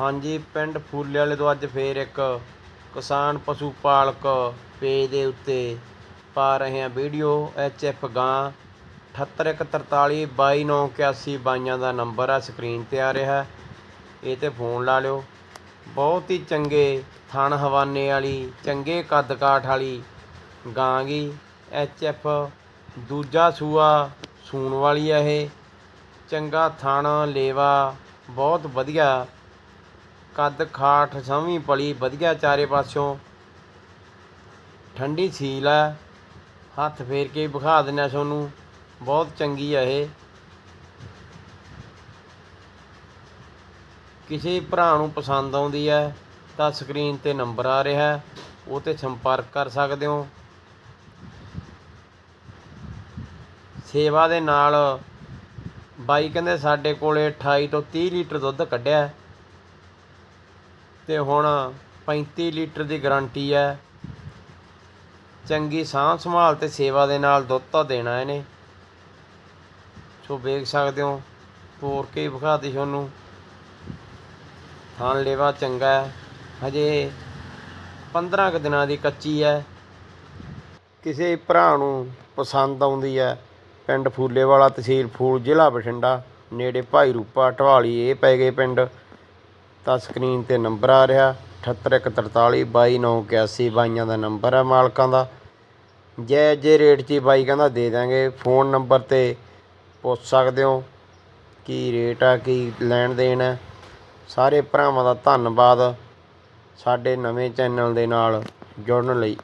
ਹਾਂਜੀ, ਪਿੰਡ ਫੂਲੇ ਵਾਲੇ ਤੋਂ ਅੱਜ ਫੇਰ ਇੱਕ ਕਿਸਾਨ ਪਸ਼ੂ ਪਾਲਕ ਪੇਜ ਦੇ ਉੱਤੇ ਪਾ ਰਹੇ ਹਾਂ ਵੀਡੀਓ। ਐਚ ਐਫ ਗਾਂ 78143 22981 ਬਾਈਆਂ ਦਾ ਨੰਬਰ ਆ, ਸਕਰੀਨ ਤੇ ਆ ਰਿਹਾ। ਇਹ ਤੇ ਫੋਨ ਲਾ ਲਿਓ। ਬਹੁਤ ਹੀ ਚੰਗੇ ਥਣ ਹਵਾਨੇ ਵਾਲੀ, ਚੰਗੇ ਕੱਦ ਕਾਠ ਵਾਲੀ ਗਾਂ ਗਈ ਐਚ ਐਫ ਦੂਜਾ ਸੂਆ ਸੂਣ ਵਾਲੀ ਆ ਇਹ। ਚੰਗਾ ਥਣ, ਲੇਵਾ, ਬਹੁਤ ਵਧੀਆ ਕੱਦ ਖਾਠ ਸਮੀ ਪਲੀ, ਵਧੀਆ ਚਾਰੇ ਪਾਸਿਓਂ। ਠੰਡੀ ਸੀਲ ਹੈ ਹੱਥ ਫੇਰ ਕੇ ਵਿਖਾ ਦਿੰਨਾ ਤੁਹਾਨੂੰ। ਬਹੁਤ ਚੰਗੀ ਆ ਇਹ। ਕਿਸੇ ਭਰਾ ਨੂੰ ਪਸੰਦ ਆਉਂਦੀ ਹੈ ਤਾਂ ਸਕਰੀਨ ਤੇ ਨੰਬਰ ਆ ਰਿਹਾ। ਹੈ ਉਹ ਤੇ ਸੰਪਰਕ ਕਰ ਸਕਦੇ ਹੋ। ਸੇਵਾ ਦੇ ਨਾਲ ਬਾਈ ਕਹਿੰਦੇ ਸਾਡੇ ਕੋਲੇ 28 ਤੋਂ 30 ਲੀਟਰ ਦੁੱਧ ਕੱਢਿਆ। ਹੈ ਹੁਣ 35 ਲੀਟਰ ਦੀ ਗਰੰਟੀ ਹੈ। ਚੰਗੀ ਸਾਂਭ ਸੰਭਾਲ ਅਤੇ ਸੇਵਾ ਦੇ ਨਾਲ ਦੁੱਧ ਤਾਂ ਦੇਣਾ ਇਹਨੇ। ਸੋ ਵੇਖ ਸਕਦੇ ਹੋ, ਤੋਰ ਕੇ ਵਿਖਾ ਵਿਖਾਤੀ ਤੁਹਾਨੂੰ ਥਾਂ ਲੇਵਾ ਚੰਗਾ ਹੈ। ਹਜੇ 15 ਕੁ ਦਿਨਾਂ ਦੀ ਕੱਚੀ ਹੈ। ਕਿਸੇ ਭਰਾ ਨੂੰ ਪਸੰਦ ਆਉਂਦੀ ਹੈ ਪਿੰਡ ਫੂਲੇ ਵਾਲਾ ਤਹਿਸੀਲ ਫੂਲ ਜ਼ਿਲ੍ਹਾ ਬਠਿੰਡਾ। ਨੇੜੇ ਭਾਈ ਰੂਪਾ ਢਵਾਲੀ, ਇਹ ਪੈ ਗਏ ਪਿੰਡ। ਤਾਂ ਸਕਰੀਨ ਤੇ ਨੰਬਰ ਆ ਰਿਹਾ। 78143 22981 ਬਾਈਆਂ ਦਾ ਨੰਬਰ ਹੈ ਮਾਲਕਾਂ ਦਾ। ਜੇ ਜੇ ਰੇਟ 'ਚ ਬਾਈ ਕਹਿੰਦਾ ਦੇ ਦਾਂਗੇ। ਫੋਨ ਨੰਬਰ ਤੇ ਪੁੱਛ ਸਕਦੇ ਹੋ ਕੀ ਰੇਟ ਆ, ਕੀ ਲੈਣ ਦੇਣ ਹੈ ਸਾਰੇ ਭਰਾਵਾਂ ਦਾ ਧੰਨਵਾਦ ਸਾਡੇ ਨਵੇਂ ਚੈਨਲ ਦੇ ਨਾਲ ਜੁੜਨ ਲਈ।